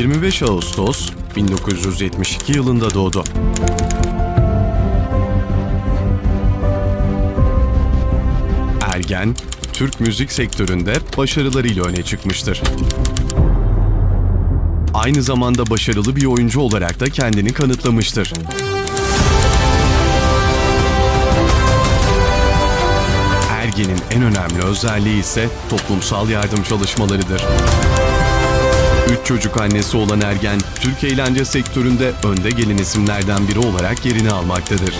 25 Ağustos 1972 yılında doğdu. Ergen, Türk müzik sektöründe başarılarıyla öne çıkmıştır. Aynı zamanda başarılı bir oyuncu olarak da kendini kanıtlamıştır. Ergen'in en önemli özelliği ise toplumsal yardım çalışmalarıdır. Üç çocuk annesi olan Ergen, Türk eğlence sektöründe önde gelen isimlerden biri olarak yerini almaktadır.